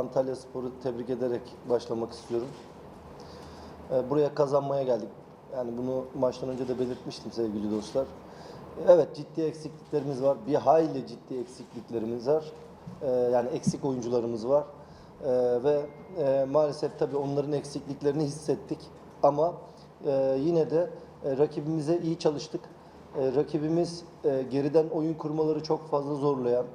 Antalya Spor'u tebrik ederek başlamak istiyorum. Ee, Buraya kazanmaya geldik. Yani bunu maçtan önce de belirtmiştim sevgili dostlar. Evet ciddi eksikliklerimiz var. Bir hayli ciddi eksikliklerimiz var. Ee, Yani eksik oyuncularımız var. Ee, Ve e, maalesef tabii onların eksikliklerini hissettik. Ama e, yine de e, rakibimize iyi çalıştık. Rakibimiz geriden oyun kurmaları çok fazla zorlayan,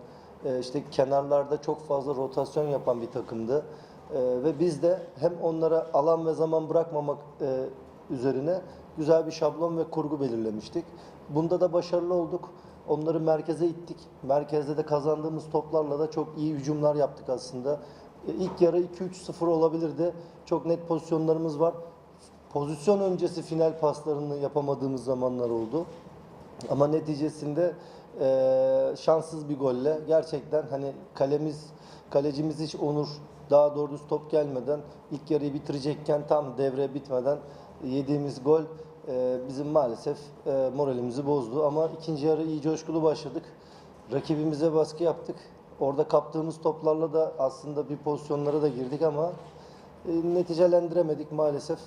e, işte kenarlarda çok fazla rotasyon yapan bir takımdı. E, ve biz de hem onlara alan ve zaman bırakmamak e, üzerine güzel bir şablon ve kurgu belirlemiştik. Bunda da başarılı olduk. Onları merkeze ittik. Merkezde de kazandığımız toplarla da çok iyi hücumlar yaptık aslında. E, ilk yarı 2-3-0 olabilirdi. Çok net pozisyonlarımız var. Pozisyon öncesi final paslarını yapamadığımız zamanlar oldu. Ama neticesinde eee, şanssız bir golle gerçekten hani kalemiz kalecimiz hiç Onur daha doğrusu top gelmeden ilk yarıyı bitirecekken tam devre bitmeden yediğimiz gol eee, bizim maalesef eee, moralimizi bozdu ama ikinci yarı iyi coşkulu başladık. Rakibimize baskı yaptık. Orada kaptığımız toplarla da aslında bir pozisyonlara da girdik ama e, neticelendiremedik maalesef.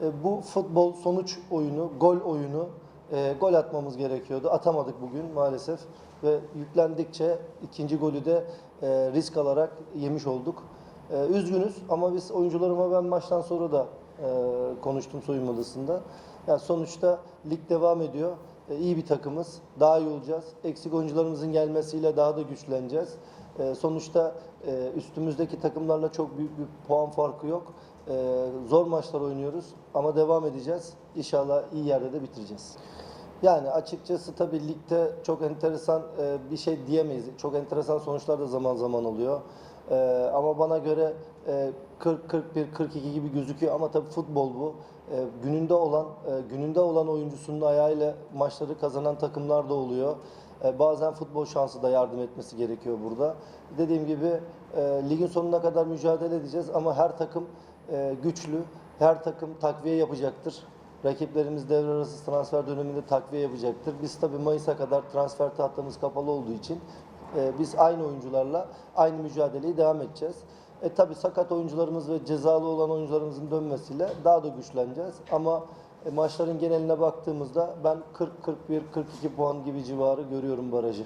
E, bu futbol sonuç oyunu, gol oyunu, e, gol atmamız gerekiyordu. Atamadık bugün maalesef ve yüklendikçe ikinci golü de e, risk alarak yemiş olduk. E, üzgünüz ama biz oyuncularıma ben maçtan sonra da e, konuştum soyunma odasında. Yani sonuçta lig devam ediyor. E, iyi bir takımız. Daha iyi olacağız. Eksik oyuncularımızın gelmesiyle daha da güçleneceğiz. E, sonuçta e, üstümüzdeki takımlarla çok büyük bir puan farkı yok. E, zor maçlar oynuyoruz ama devam edeceğiz. İnşallah iyi yerde de bitireceğiz. Yani açıkçası tabii ligde çok enteresan e, bir şey diyemeyiz. Çok enteresan sonuçlar da zaman zaman oluyor. E, ama bana göre e, 40 41 42 gibi gözüküyor ama tabii futbol bu. E, gününde olan gününde olan oyuncusunun ayağıyla maçları kazanan takımlar da oluyor. E, bazen futbol şansı da yardım etmesi gerekiyor burada. Dediğim gibi e, ligin sonuna kadar mücadele edeceğiz ama her takım e, güçlü, her takım takviye yapacaktır. Rakiplerimiz devre arası transfer döneminde takviye yapacaktır. Biz tabii Mayıs'a kadar transfer tahtamız kapalı olduğu için biz aynı oyuncularla aynı mücadeleyi devam edeceğiz. E tabii sakat oyuncularımız ve cezalı olan oyuncularımızın dönmesiyle daha da güçleneceğiz. Ama e, maçların geneline baktığımızda ben 40, 41, 42 puan gibi civarı görüyorum barajı.